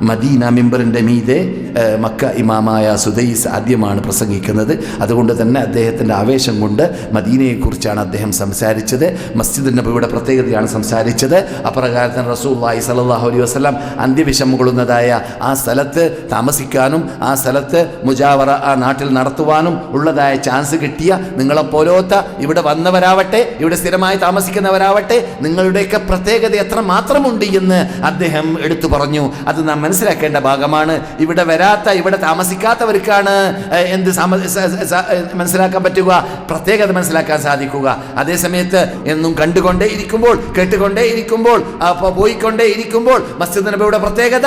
Medina മിമ്പറിന്റെ മീതെ ഏഹ്, Mecca ഇമാമായ Sudais ആദ്യമാണ് പ്രസംഗിക്കുന്നത്. അതുകൊണ്ട് തന്നെ അദ്ദേഹത്തിന്റെ ആവേശം കൊണ്ട് മദീനയെക്കുറിച്ചാണ് അദ്ദേഹം സംസാരിച്ചത്. മസ്ജിദ് നബിയുടെ പ്രത്യേകതയാണ് സംസാരിച്ചത്. അപ്രകാരത്തിന് റസൂല്ലായി സലാഹു അലൈഹി വസ്ലാം അന്ത്യവിഷം കൊള്ളുന്നതായ ആ സ്ഥലത്ത് താമസിക്കാനും ആ സ്ഥലത്ത് മുജാവറ ആ നാട്ടിൽ നടത്തുവാനും ഉള്ളതായ ചാൻസ് കിട്ടിയ നിങ്ങളെപ്പോലോത്ത ഇവിടെ വന്നവരാവട്ടെ ഇവിടെ സ്ഥിരമായി താമസിക്കുന്നവരാവട്ടെ നിങ്ങളുടെയൊക്കെ പ്രത്യേകത എത്ര മാത്രമുണ്ട് എന്ന് അദ്ദേഹം എടുത്തു പറഞ്ഞു. അത് നാം മനസ്സിലാക്കേണ്ട ഭാഗമാണ്. ഇവിടെ വരാത്ത ഇവിടെ താമസിക്കാത്തവർക്കാണ് എന്ത് മനസ്സിലാക്കാൻ പറ്റുക? പ്രത്യേകത മനസ്സിലാക്കാൻ സാധിക്കുക. അതേസമയത്ത് എന്നും കണ്ടുകൊണ്ടേ ഇരിക്കുമ്പോൾ കേട്ടുകൊണ്ടേ ഇരിക്കുമ്പോൾ പോയിക്കൊണ്ടേ ഇരിക്കുമ്പോൾ മസ്ജിദ് നബിയുടെ പ്രത്യേകത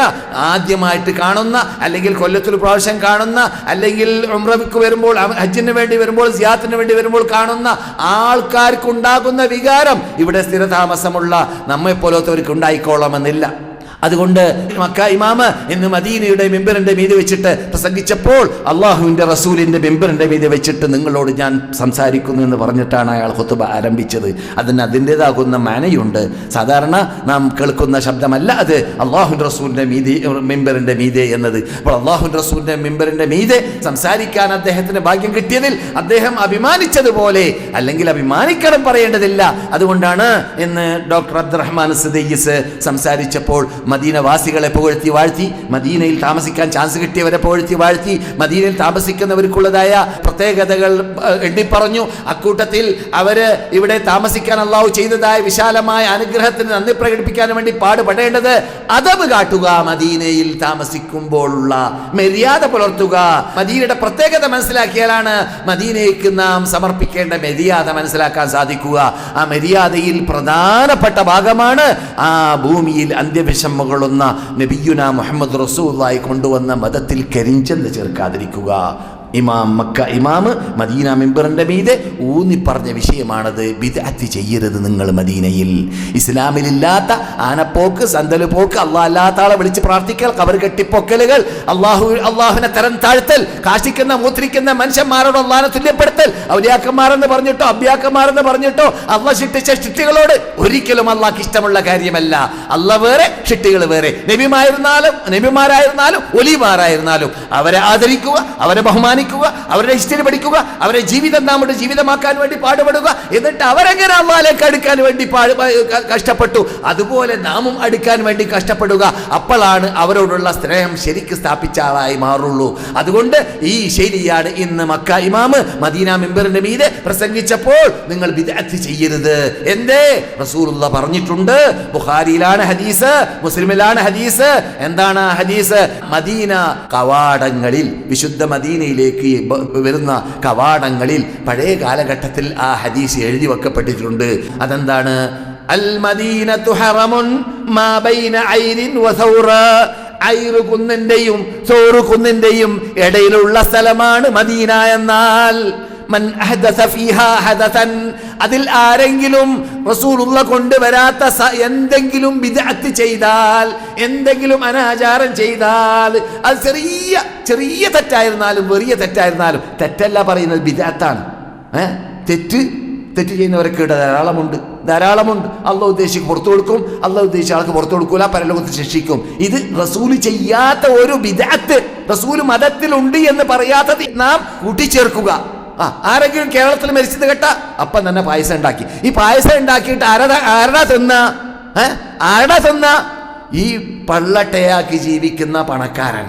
ആദ്യമായിട്ട് കാണുന്ന അല്ലെങ്കിൽ കൊല്ലത്തിൽ പ്രാവശ്യം കാണുന്ന അല്ലെങ്കിൽ ഉമ്രവിക്ക് വരുമ്പോൾ ഹജ്ജിന് വേണ്ടി വരുമ്പോൾ സിയാത്തിന് വേണ്ടി വരുമ്പോൾ കാണുന്ന ആൾക്കാർക്ക് ഉണ്ടാകുന്ന വികാരം ഇവിടെ സ്ഥിരതാമസമുള്ള നമ്മെ പോലത്തവർക്ക് ഉണ്ടായിക്കോളണമെന്നില്ല. അതുകൊണ്ട് മക്ക ഇമാമ് എന്ന് മദീനയുടെ മെമ്പറിന്റെ മീതി വെച്ചിട്ട് പ്രസംഗിച്ചപ്പോൾ അള്ളാഹുവിന്റെ റസൂലിന്റെ മെമ്പറിന്റെ മീതി വെച്ചിട്ട് നിങ്ങളോട് ഞാൻ സംസാരിക്കുന്നു എന്ന് പറഞ്ഞിട്ടാണ് അയാൾ ഹുത്തുബ ആരംഭിച്ചത്. അതിന് അതിന്റെതാകുന്ന മാനയുണ്ട്. സാധാരണ നാം കേൾക്കുന്ന ശബ്ദമല്ല അത് അള്ളാഹു റസൂലിന്റെ മീതി മെമ്പറിന്റെ മീതെ എന്നത്. അപ്പോൾ അള്ളാഹു റസൂലിന്റെ മെമ്പറിന്റെ മീതെ സംസാരിക്കാൻ അദ്ദേഹത്തിന് ഭാഗ്യം കിട്ടിയതിൽ അദ്ദേഹം അഭിമാനിച്ചതുപോലെ അല്ലെങ്കിൽ അഭിമാനിക്കണം പറയേണ്ടതില്ല. അതുകൊണ്ടാണ് എന്ന് ഡോക്ടർ അബ്ദുറഹ്മാൻ സദീസ് സംസാരിച്ചപ്പോൾ മദീനവാസികളെ പുകഴ്ത്തി വാഴ്ത്തി മദീനയിൽ താമസിക്കാൻ ചാൻസ് കിട്ടിയവരെ പുകഴ്ത്തി വാഴ്ത്തി മദീനയിൽ താമസിക്കുന്നവർക്കുള്ളതായ പ്രത്യേകതകൾ എണ്ണിപ്പറഞ്ഞു. അക്കൂട്ടത്തിൽ അവർ ഇവിടെ താമസിക്കാൻ അള്ളാഹു ചെയ്തതായ വിശാലമായ അനുഗ്രഹത്തിന് നന്ദി പ്രകടിപ്പിക്കാൻ വേണ്ടി പാടുപെടേണ്ടത് അതവ് കാട്ടുക മദീനയിൽ താമസിക്കുമ്പോഴുള്ള മര്യാദ പുലർത്തുക. മദീനയുടെ പ്രത്യേകത മനസ്സിലാക്കിയാലാണ് മദീനയ്ക്ക് നാം സമർപ്പിക്കേണ്ട മര്യാദ മനസ്സിലാക്കാൻ സാധിക്കുക. ആ മര്യാദയിൽ പ്രധാനപ്പെട്ട ഭാഗമാണ് ആ ഭൂമിയിൽ അന്ത്യവിഷം മുകളുന്ന നബിയുന മുഹമ്മദ് റസൂലായി കൊണ്ടുവന്ന മതത്തിൽ കരിഞ്ചെന്ന് ചേർക്കാതിരിക്കുക. ഇമാം മക്ക ഇമാമ് മദീന മെമ്പറിന്റെ മീതെ ഊന്നിപ്പറഞ്ഞ വിഷയമാണത്. ബിദഅത്ത് ചെയ്യരുത് നിങ്ങൾ മദീനയിൽ. ഇസ്ലാമിലില്ലാത്ത ആനപ്പോക്ക് സന്തൽ പോക്ക് അള്ളാഹ് അല്ലാത്ത ആളെ വിളിച്ച് പ്രാർത്ഥിക്കൽ കവർ കെട്ടിപ്പൊക്കലുകൾ അള്ളാഹു അള്ളാഹുവിനെ തരം താഴ്ത്തൽ കാശിക്കുന്ന മൂത്രിക്കുന്ന മനുഷ്യന്മാരോട് അള്ളാഹിനെ തുല്യപ്പെടുത്തൽ. ഔലിയാക്കന്മാരെന്ന് പറഞ്ഞിട്ടോ അബ്യാക്കന്മാരെന്ന് പറഞ്ഞിട്ടോ അള്ളാഹ് ശിക്ഷിച്ച ഷിട്ടികളോട് ഒരിക്കലും അള്ളാഹ്ക്ക് ഇഷ്ടമുള്ള കാര്യമല്ല. അല്ല വേറെ ഷിട്ടികൾ വേറെ. നബിമായിരുന്നാലും നബിമാരായിരുന്നാലും ഒലിമാരായിരുന്നാലും അവരെ ആദരിക്കുക അവരെ ബഹുമാനിക്കുക അവരുടെ ഹിസ്റ്ററി പഠിക്കുക അവരെ ജീവിതം നമ്മുടെ ജീവിതമാക്കാൻ വേണ്ടി പാടുപെടുക. എന്നിട്ട് അവരെങ്ങനെ അള്ളാലേക്ക് അടുക്കാൻ വേണ്ടി പാട് കഷ്ടപ്പെട്ടു? അതുപോലെ നാമും അടുക്കാൻ വേണ്ടി കഷ്ടപ്പെടുക. അപ്പോഴാണ് അവരോടുള്ള സ്നേഹം ശരിക്ക് സ്ഥാപിച്ച ആളായി മാറുള്ളൂ. അതുകൊണ്ട് ഈ ശൈലിയാണ് ഇന്ന് മക്ക ഇമാമ് മദീന മെമ്പറിന്റെ മീതെ പ്രസംഗിച്ചപ്പോൾ നിങ്ങൾ വിദഗ്ധി ചെയ്യരുത്. എന്തേ? റസൂലുള്ള പറഞ്ഞിട്ടുണ്ട്. ബുഖാരിയിലാണ് ഹദീസ് മുസ്ലിമിലാണ് ഹദീസ്. എന്താണ് ആ ഹദീസ്? മദീന കവാടങ്ങളിൽ വിശുദ്ധ മദീനയിലേക്ക് ബ- വരുന്ന കവാടങ്ങളിൽ പഴയ കാലഘട്ടത്തിൽ ആ ഹദീസ് എഴുതി വെക്കപ്പെട്ടിട്ടുണ്ട്. അതെന്താണ്? അൽ മദീനത്തു ഹറമുൻ മാ ബൈന ഐരിൻ വസൗറ ഐറു കുന്നിന്റെയും സോറു കുന്നിന്റെയും ഇടയിലുള്ള സ്ഥലമാണ് മദീന എന്നാൽ അതിൽ ആരെങ്കിലും റസൂലുള്ള കൊണ്ടുവരാത്ത എന്തെങ്കിലും വിദഗ്ധ ചെയ്താൽ എന്തെങ്കിലും അനാചാരം ചെയ്താൽ അത് ചെറിയ ചെറിയ തെറ്റായിരുന്നാലും വെറിയ തെറ്റായിരുന്നാലും തെറ്റല്ല പറയുന്നത് വിദഗ്ധാണ് ഏ? തെറ്റ് തെറ്റ് ചെയ്യുന്നവരൊക്കെ ധാരാളമുണ്ട്. ധാരാളമുണ്ട്. അള്ള ഉദ്ദേശിക്ക് പുറത്തു കൊടുക്കും. അള്ള ഉദ്ദേശിച്ച ആൾക്ക് പുറത്തു കൊടുക്കൂല. പരലോകത്ത് ശിക്ഷിക്കും. ഇത് റസൂൽ ചെയ്യാത്ത ഒരു വിദഗ്ധ റസൂൽ മതത്തിലുണ്ട് എന്ന് പറയാത്തത് നാം കൂട്ടിച്ചേർക്കുക. ആ ആരെങ്കിലും കേരളത്തിൽ മരിച്ചത് കേട്ട അപ്പം തന്നെ പായസം ഉണ്ടാക്കി. ഈ പായസം ഉണ്ടാക്കിയിട്ട് ആരടാ ആരടാ തിന്ന? ആരടാ തിന്ന? ഈ പള്ളട്ടയാക്കി ജീവിക്കുന്ന പണക്കാരൻ.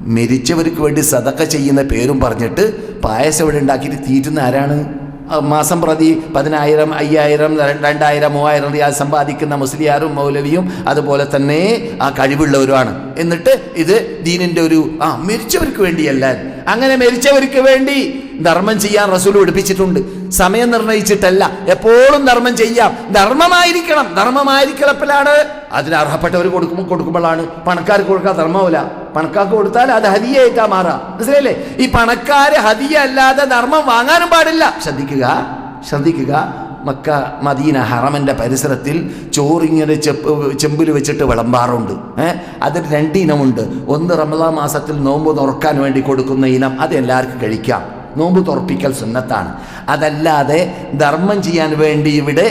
മരിച്ചവർക്ക് വേണ്ടി സതക്ക ചെയ്യുന്ന പേരും പറഞ്ഞിട്ട് പായസം ഇവിടെ ഉണ്ടാക്കിയിട്ട് തീറ്റുന്ന ആരാണ്? മാസം പ്രതി പതിനായിരം അയ്യായിരം രണ്ടായിരം മൂവായിരം റിയാൽ സമ്പാദിക്കുന്ന മുസ്ലിയാരും മൗലവിയും അതുപോലെ തന്നെ ആ കഴിവുള്ളവരുമാണ്. എന്നിട്ട് ഇത് ദീനിന്റെ ഒരു ആ മരിച്ചവർക്ക് വേണ്ടിയല്ല. അങ്ങനെ മരിച്ചവർക്ക് വേണ്ടി ധർമ്മം ചെയ്യാൻ റസൂൽ പഠിപ്പിച്ചിട്ടുണ്ട് സമയം നിർണയിച്ചിട്ടല്ല. എപ്പോഴും ധർമ്മം ചെയ്യാം. ധർമ്മമായിരിക്കണം. ധർമ്മമായിരിക്കണപ്പിലാണ് അതിന് അർഹപ്പെട്ടവർ കൊടുക്കുമ്പോൾ കൊടുക്കുമ്പോഴാണ്. പണക്കാർക്ക് കൊടുക്കാൻ ധർമ്മമില്ല പണക്കാർക്ക് കൊടുത്താൽ അത് ഹതിയായിട്ടാ മാറാം. മനസ്സിലല്ലേ ഈ പണക്കാര് ഹതിയ അല്ലാതെ ധർമ്മം വാങ്ങാനും പാടില്ല. ശ്രദ്ധിക്കുക. ശ്രദ്ധിക്കുക. മക്ക മദീന ഹറമന്റെ പരിസരത്തിൽ ചോറിങ്ങനെ ചെപ്പ് ചെമ്പിൽ വെച്ചിട്ട് വിളമ്പാറുണ്ട്. ഏഹ് അതിൽ രണ്ട് ഇനമുണ്ട്. ഒന്ന് റമദാ മാസത്തിൽ നോമ്പ് തുറക്കാൻ വേണ്ടി കൊടുക്കുന്ന ഇനം അത് എല്ലാവർക്കും കഴിക്കാം. നോമ്പ് തുറപ്പിക്കൽ സുന്നത്താണ്. അതല്ലാതെ ധർമ്മം ചെയ്യാൻ വേണ്ടി ഇവിടെ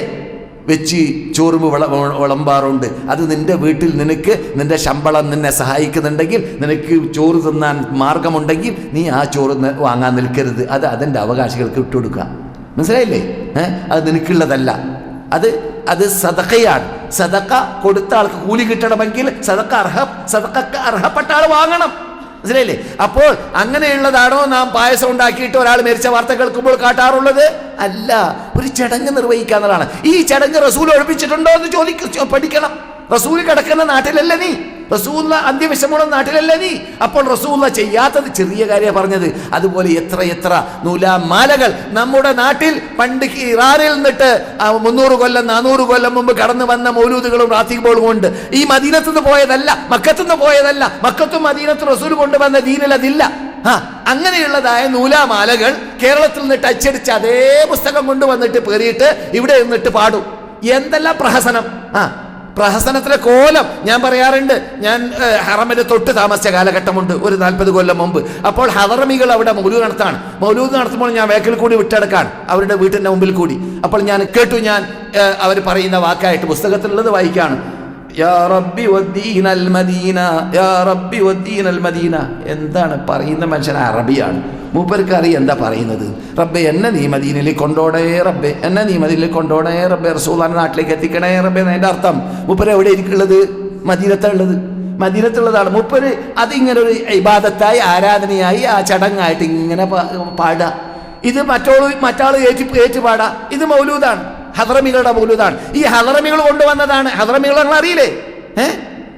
വെച്ച് ചോറുമ്പ് വിള വിളമ്പാറുണ്ട്. അത് നിന്റെ വീട്ടിൽ നിനക്ക് നിന്റെ ശമ്പളം നിന്നെ സഹായിക്കുന്നുണ്ടെങ്കിൽ നിനക്ക് ചോറ് തിന്നാൻ മാർഗമുണ്ടെങ്കിൽ നീ ആ ചോറ് വാങ്ങാൻ നിൽക്കരുത്. അത് അതിന്റെ അവകാശികൾക്ക് വിട്ടുകൊടുക്കുക മനസ്സിലായില്ലേ? അത് നിനക്കുള്ളതല്ല. അത് അത് സദക്കയാണ് സദക്ക കൊടുത്ത ആൾക്ക് കൂലി കിട്ടണമെങ്കിൽ സദക്ക അർഹ സദക്ക അർഹപ്പെട്ട ആൾ വാങ്ങണം. മനസ്സിലായില്ലേ? അപ്പോൾ അങ്ങനെയുള്ളതാണോ നാം പായസം ഉണ്ടാക്കിയിട്ട് ഒരാൾ മരിച്ച വാർത്ത കേൾക്കുമ്പോൾ കാട്ടാറുള്ളത്? അല്ല ഒരു ചടങ്ങ് നിർവഹിക്കാവുന്നതാണ് ഈ ചടങ്ങ് റസൂൽ ഒഴിപ്പിച്ചിട്ടുണ്ടോ എന്ന് ചോദിക്കും പഠിക്കണം. റസൂൽ കിടക്കുന്ന നാട്ടിലല്ല നീ? റസൂല്ല അന്ത്യവിഷമുള്ള നാട്ടിലല്ലേ നീ? അപ്പോൾ റസൂല്ല ചെയ്യാത്തത് ചെറിയ കാര്യം പറഞ്ഞത്. അതുപോലെ എത്ര എത്ര നൂലാമാലകൾ നമ്മുടെ നാട്ടിൽ പണ്ട് ഇറാനിൽ നിന്നിട്ട് മുന്നൂറ് കൊല്ലം നാനൂറ് കൊല്ലം മുമ്പ് കടന്നു വന്ന മൗലൂദുകളും റാത്തിബോളും ഉണ്ട്. ഈ മദീനത്തുനിന്ന് പോയതല്ല മക്കത്തുനിന്ന് പോയതല്ല മക്കത്തും മദീനത്തും റസൂൽ കൊണ്ടുവന്ന ദീനിൽ അതില്ല. അങ്ങനെയുള്ളതായ നൂലാമാലകൾ കേരളത്തിൽ നിന്നിട്ട് അച്ചടിച്ച് അതേ പുസ്തകം കൊണ്ടുവന്നിട്ട് പേറിയിട്ട് ഇവിടെ നിന്നിട്ട് പാടും. എന്തെല്ലാം പ്രഹസനം? ആ പ്രഹസനത്തിലെ കോലം ഞാൻ പറയാറുണ്ട്. ഞാൻ ഹറമിന്റെ തൊട്ട് താമസിച്ച കാലഘട്ടമുണ്ട് ഒരു നാൽപ്പത് കൊല്ലം മുമ്പ്. അപ്പോൾ ഹറമികൾ അവിടെ മൗലൂദ് നടത്താണ്. മൗലൂദ് നടത്തുമ്പോൾ ഞാൻ വേക്കിൽ കൂടി വിട്ടെടുക്കാണ്. അവരുടെ വീട്ടിന്റെ മുമ്പിൽ കൂടി. അപ്പോൾ ഞാൻ കേട്ടു ഞാൻ അവർ പറയുന്ന വാക്കായിട്ട് പുസ്തകത്തിലുള്ളത് വായിക്കാണ്. എന്താണ് പറയുന്ന മനുഷ്യൻ? അറബിയാണ്. മൂപ്പർക്ക് അറിയാം എന്താ പറയുന്നത്. റബ്ബെ എന്നെ നീ മദീനയിലേക്ക് കൊണ്ടോടേ റബ്ബെ എന്നെ നീ മദീനയിലേക്ക് കൊണ്ടോടേ റബ്ബെ റസൂലാൻ നാട്ടിലേക്ക് എത്തിക്കണേ റബ്ബെ എന്നതിന്റെ അർത്ഥം. മൂപ്പര് എവിടെ ഇരിക്കുള്ളത്? മദീനത്തുള്ളത്. മദീനത്തുള്ളതാണ്. മൂപ്പര് അതിങ്ങനെ ഒരു ഇബാദത്തായി ആരാധനയായി ആ ചടങ്ങായിട്ട് ഇങ്ങനെ പാടുക. ഇത് മറ്റോ മറ്റാൾ ഏറ്റു ഏറ്റുപാടാ. ഇത് മൗലൂദാണ്. ഹദ്രമികളുടെ മൗലൂദാണ്. ഈ ഹദ്രമികൾ കൊണ്ടുവന്നതാണ്. ഹദ്രമികൾ നിങ്ങൾ അറിയില്ലേ? ഏ?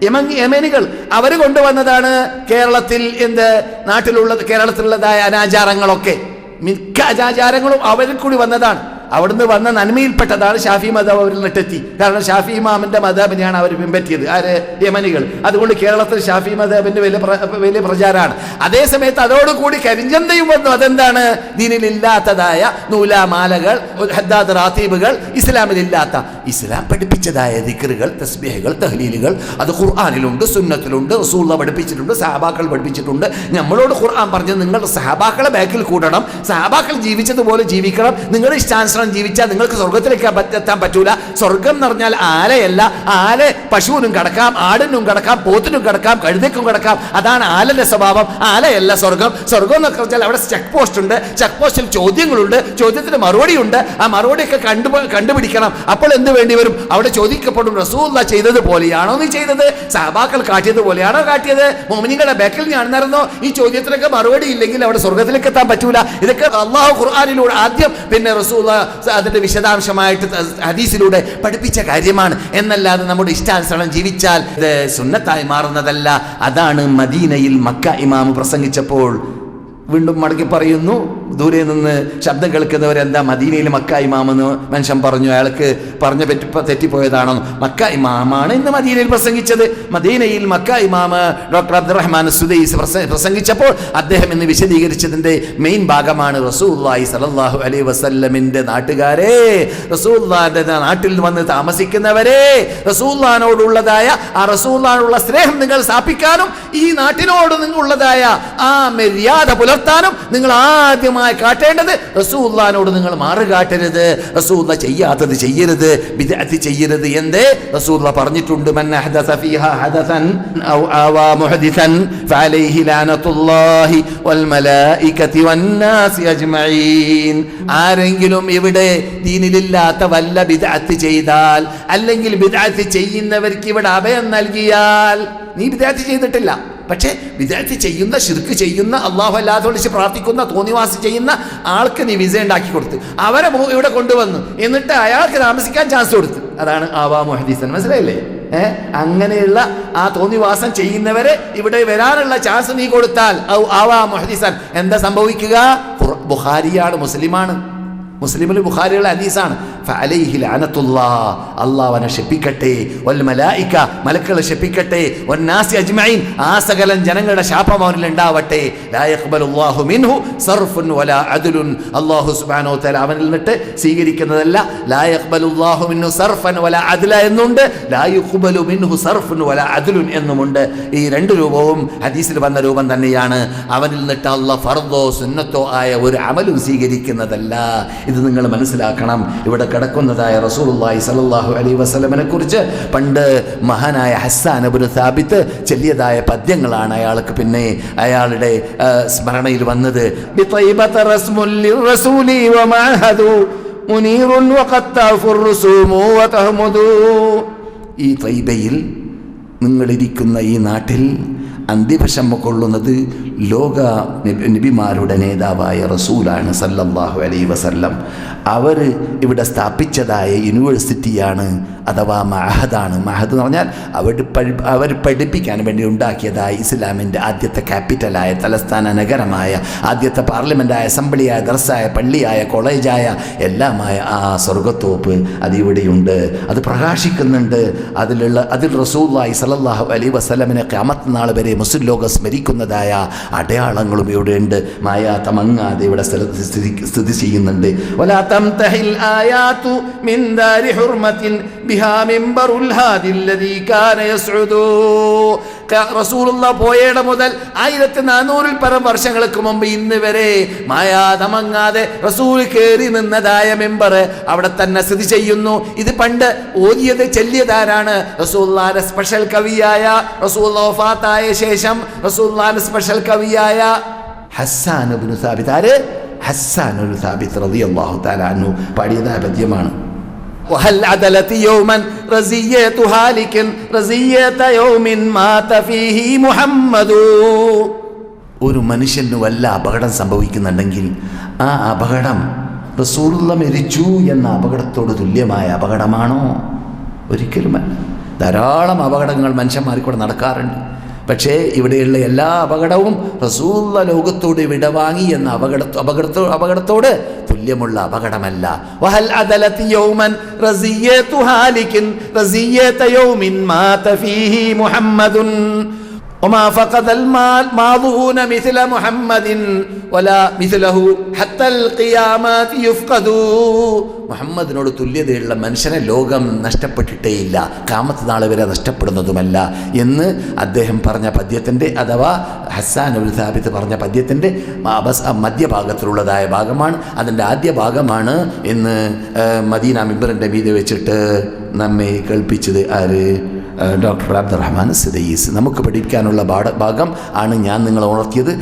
യമൻ യമനികൾ. അവർ കൊണ്ടുവന്നതാണ് കേരളത്തിൽ എന്ത്? നാട്ടിലുള്ള കേരളത്തിലുള്ളതായ അനാചാരങ്ങളൊക്കെ. മിക്ക അനാചാരങ്ങളും അവരിൽ കൂടി വന്നതാണ്. അവിടുന്ന് വന്ന നന്മയിൽപ്പെട്ടതാണ് ഷാഫി മതം അവരിൽ നിട്ടെത്തി കാരണം ഷാഫി ഇമാമിന്റെ മദാബിനെയാണ് അവർ പിൻപറ്റിയത്. ആര്? യമനികൾ. അതുകൊണ്ട് കേരളത്തിൽ ഷാഫി മദാബിന്റെ വലിയ വലിയ പ്രചാരമാണ്. അതേ സമയത്ത് അതോടുകൂടി കരിഞ്ചന്തയും വന്നു. അതെന്താണ്? ദീനിലില്ലാത്തതായ നൂലാമാലകൾ ഹദ്ദാദ് റാത്തീബുകൾ ഇസ്ലാമിലില്ലാത്ത. ഇസ്ലാം പഠിപ്പിച്ചതായ ദിക്റുകൾ തസ്ബീഹുകൾ തഹ്ലീലുകൾ അത് ഖുർആാനിലുണ്ട് സുന്നത്തിലുണ്ട് റസൂള്ള പഠിപ്പിച്ചിട്ടുണ്ട് സഹാബാക്കൾ പഠിപ്പിച്ചിട്ടുണ്ട്. നമ്മളോട് ഖുർആൻ പറഞ്ഞു നിങ്ങളുടെ സഹാബാക്കളെ ബാക്കിൽ കൂടണം. സഹാബാക്കൾ ജീവിച്ചതുപോലെ ജീവിക്കണം. നിങ്ങളുടെ ഇഷ്ടാനുസരണം ജീവിച്ചാൽ നിങ്ങൾക്ക് സ്വർഗത്തിലേക്ക് എത്താൻ പറ്റൂല. സ്വർഗം എന്ന് പറഞ്ഞാൽ ആലയല്ല. ആല പശുവിനും കിടക്കാം ആടിനും കിടക്കാം പോത്തിനും കിടക്കാം കഴുതയ്ക്കും കിടക്കാം. അതാണ് ആലന്റെ സ്വഭാവം. ആലയല്ല സ്വർഗം സ്വർഗം എന്നൊക്കെ പറഞ്ഞാൽ അവിടെ ചെക്ക് പോസ്റ്റ് ഉണ്ട്. ചെക്ക് പോസ്റ്റിൽ ചോദ്യങ്ങളുണ്ട്. ചോദ്യത്തിന് മറുപടിയുണ്ട്. ആ മറുപടിയൊക്കെ കണ്ടു കണ്ടുപിടിക്കണം. അപ്പോൾ എന്ത് വേണ്ടി വരും. അവിടെ ചോദിക്കപ്പെടും റസൂല്ല ചെയ്തത് പോലെയാണോ നീ ചെയ്തത്? സഹബാക്കൾ കാട്ടിയത് പോലെയാണോ കാട്ടിയത്? മോമിനികളുടെ ബാക്കിൽ ഞാൻ നടന്നോ? ഈ ചോദ്യത്തിനൊക്കെ മറുപടി ഇല്ലെങ്കിൽ അവിടെ സ്വർഗത്തിലേക്ക് എത്താൻ പറ്റൂല. ഇതൊക്കെ അള്ളാഹു ഖുർആാനിലൂടെ ആദ്യം പിന്നെ റസൂല്ല അതിന്റെ വിശദാംശമായിട്ട് ഹദീസിലൂടെ പഠിപ്പിച്ച കാര്യമാണ്. എന്നല്ലാതെ നമ്മുടെ ഇഷ്ടാനുസരണം ജീവിച്ചാൽ ഇത് സുന്നത്തായി മാറുന്നതല്ല. അതാണ് മദീനയിൽ മക്ക ഇമാമ് പ്രസംഗിച്ചപ്പോൾ വീണ്ടും മടക്കി പറയുന്നു ദൂരെ നിന്ന് ശബ്ദം കേൾക്കുന്നവരെന്താ മദീനയിൽ മക്ക ഇമാമെന്ന് മനുഷ്യൻ പറഞ്ഞു. അയാൾക്ക് പറഞ്ഞ പറ്റി തെറ്റിപ്പോയതാണോ മക്ക ഇമാമാണ് ഇന്ന് മദീനയിൽ പ്രസംഗിച്ചത്. മദീനയിൽ മക്ക ഡോക്ടർ അബ്ദുറഹ്മാൻ സുദൈസ് പ്രസംഗിച്ചപ്പോൾ അദ്ദേഹം ഇന്ന് വിശദീകരിച്ചതിന്റെ മെയിൻ ഭാഗമാണ് റസൂല്ലായി സലല്ലാഹു അലൈ വസല്ലമിന്റെ നാട്ടുകാരെ. റസൂല്ലാന്റെ നാട്ടിൽ വന്ന് താമസിക്കുന്നവരെ റസൂല്ലാനോടുള്ളതായ ആ റസൂല്ലാനുള്ള സ്നേഹം നിങ്ങൾ സ്ഥാപിക്കാനും ഈ നാട്ടിനോട് നിങ്ങളുള്ളതായ ആ മര്യാദ പുലർത്താനും നിങ്ങൾ ആദ്യമായി കാട്ടേണ്ടത് റസൂല്ലാനോട് നിങ്ങൾ മാറി കാട്ടരുത്. റസൂല്ല ചെയ്യാത്തത് ചെയ്യരുത്. ബിദ്അത്ത് ചെയ്യരുത് എന്ത്? റസൂല്ല പറഞ്ഞിട്ടുണ്ട് ആരെങ്കിലും ഇവിടെ ദീനിലില്ലാത്ത വല്ല ബിദ്അത്ത് ചെയ്താൽ അല്ലെങ്കിൽ ബിദ്അത്ത് ചെയ്യുന്നവർക്ക് ഇവിടെ അഭയം നൽകിയാൽ നീ ബിദ്അത്ത് ചെയ്തിട്ടില്ല. പക്ഷേ വിദ്യാർത്ഥി ചെയ്യുന്ന ശിർക്ക് ചെയ്യുന്ന അള്ളാഹു അല്ലാതെ വിളിച്ച് പ്രാർത്ഥിക്കുന്ന തോന്നിവാസി ചെയ്യുന്ന ആൾക്ക് നീ വിസ ഉണ്ടാക്കി കൊടുത്ത്. അവരെ ഇവിടെ കൊണ്ടുവന്നു എന്നിട്ട് അയാൾക്ക് താമസിക്കാൻ ചാൻസ് കൊടുത്ത്. അതാണ് ആവാ മൊഹദീസൻ. മനസ്സിലായില്ലേ? ഏ? അങ്ങനെയുള്ള ആ തോന്നിവാസം ചെയ്യുന്നവരെ ഇവിടെ വരാനുള്ള ചാൻസ് നീ കൊടുത്താൽ ഔ ആവാ മൊഹദീസൻ. എന്താ സംഭവിക്കുക? ബുഹാരിയാണ് മുസ്ലിമാണ്. മുസ്ലിമിൽ ബുഖാരിയുള്ള ഹദീസാണ്. ഫഅലൈഹി ലഅനത്തുല്ലാ അവനെ ശപിക്കട്ടെ വൽ മലായിക മലക്കുകളെ ശപിക്കട്ടെ വന്നാസി അജ്മഈൻ ആ സകലൻ ജനങ്ങളുടെ ശാപം അവനിൽ ഉണ്ടാവട്ടെ. ലാ യഖ്ബലുല്ലാഹു മിൻഹു സർഫുൻ വലാ അദ്ലുൻ. അല്ലാഹു സുബ്ഹാനഹു വ അവനിൽ നിന്നിട്ട് സ്വീകരിക്കുന്നതല്ല ലാ യഖ്ബലുല്ലാഹു മിൻഹു സർഫൻ വലാ അദ്ല എന്നുണ്ട് ലാ മിൻഹു സർഫുൻ വലാ അദ്ലുൻ എന്നുമുണ്ട്. ഈ രണ്ട് രൂപവും ഹദീസിൽ വന്ന രൂപം തന്നെയാണ്. അവനിൽ നിന്നിട്ട് അള്ളാഹ് ഫർദോ സുന്നത്തോ ആയ ഒരു അമലും സ്വീകരിക്കുന്നതല്ല. ഇത് നിങ്ങൾ മനസ്സിലാക്കണം. ഇവിടെ കിടക്കുന്നതായ റസൂലുള്ളാഹി സലാഹു അലൈ വസ്ലമിനെ കുറിച്ച് പണ്ട് മഹാനായ ഹസ്സാൻ അബുൽ സാബിത്ത് ചെല്ലിയതായ പദ്യങ്ങളാണ് അയാൾക്ക് പിന്നെ അയാളുടെ സ്മരണയിൽ വന്നത്. ഈ ത്വയ്ബയിൽ നിങ്ങളിരിക്കുന്ന ഈ നാട്ടിൽ അന്ത്യവിഷമ കൊള്ളുന്നത് ലോക നബിമാരുടെ നേതാവായ റസൂലാണ് സല്ലല്ലാഹു അലൈ വസല്ലം. അവർ ഇവിടെ സ്ഥാപിച്ചതായ യൂണിവേഴ്സിറ്റിയാണ് അഥവാ മഹദാണ്. മഹദ് എന്ന് പറഞ്ഞാൽ അവർ അവർ പഠിപ്പിക്കാൻ വേണ്ടി ഉണ്ടാക്കിയതായ ഇസ്ലാമിന്റെ ആദ്യത്തെ ക്യാപിറ്റലായ തലസ്ഥാന നഗരമായ ആദ്യത്തെ പാർലമെന്റായ അസംബ്ലിയായ ദർസായ പള്ളിയായ കോളേജായ എല്ലാമായ ആ സ്വർഗത്തോപ്പ് അതിവിടെയുണ്ട്. അത് പ്രകാശിക്കുന്നുണ്ട്. അതിലുള്ള അതിൽ റസൂല്ലായി സലല്ലാഹു അലൈ വസ്ലമിനെ ക്യാമത്ത് നാൾ വരെ മുസ്ലിം ലോകം സ്മരിക്കുന്നതായ അടയാളങ്ങളും ഇവിടെ ഉണ്ട്. മായാത്ത മങ്ങാതെ ഇവിടെ സ്ഥിതി സ്ഥിതി ചെയ്യുന്നുണ്ട്. റസൂലുള്ള പോയയുടെ മുതൽ ആയിരത്തി നാനൂറിൽ പരം വർഷങ്ങൾക്ക് മുമ്പ് ഇന്ന് വരെ മായാതമങ്ങാതെ റസൂൽ കയറി നിന്നതായ മെമ്പർ അവിടെ തന്നെ സ്ഥിതി ചെയ്യുന്നു. ഇത് പണ്ട് ഓതിയത് ചെല്ലിയതാരാണ്? റസൂല്ലാന്റെ സ്പെഷ്യൽ കവിയായ റസൂല്ലാത്തായ ശേഷം റസൂല്ലാന്റെ സ്പെഷ്യൽ കവിയായ ഹസ്സാൻ ഹസ്സാൻ സാബിത് റതി പാടിയതായ പദ്യമാണ് وهل عدلت يوما رزية هالك رزية يوم مات فيه محمد ഒരു മനുഷ്യന് വല്ല അപകടം സംഭവിക്കുന്നുണ്ടെങ്കിൽ ആ അപകടം റസൂലുള്ള മരിച്ചു എന്ന അപകടത്തോട് തുല്യമായ അപകടമാണോ ഒരിക്കലുമല്ല ധാരാളം അപകടങ്ങൾ മനുഷ്യന്മാർക്ക് കൂടെ നടക്കാറുണ്ട് പക്ഷേ ഇവിടെയുള്ള എല്ലാ അപകടവും റസൂള്ള ലോകത്തോട് വിടവാങ്ങി എന്ന അപകട അപകടത്തോ അപകടത്തോട് തുല്യമുള്ള അപകടമല്ല വഹൽ അദലത് യൗമൻ റസിയതു ഹാലികിൻ റസിയത യൗമിൻ മാത ഫീഹി മുഹമ്മദുൻ وما فقد المال ماضون مثل محمد ولا مثله حتى القيامات يفقد മുഹമ്മദിനോട് തുല്യതയുള്ള മനുഷ്യനെ ലോകം നഷ്ടപ്പെട്ടിട്ടേയില്ല. കാമത്ത് നാളെ വരെ നഷ്ടപ്പെടുന്നതുമല്ല എന്ന് അദ്ദേഹം പറഞ്ഞ പദ്യത്തിന്റെ അഥവാ ഹസാൻ ഉൽ സാബിത്ത് പറഞ്ഞ പദ്യത്തിന്റെ മധ്യഭാഗത്തിലുള്ളതായ ഭാഗമാണ്. അതിന്റെ ആദ്യ ഭാഗമാണ് ഇന്ന് മദീന മിബറിന്റെ മീതെ വെച്ചിട്ട് നമ്മെ കേൾപ്പിച്ചത് ആര്? ഡോക്ടർ അബ്ദുറഹ്മാൻ സിദയീസ് നമുക്ക് പഠിക്കാനുള്ള ഭാഗം ആണ് ഞാൻ നിങ്ങളെ ഉണർത്തിയത്.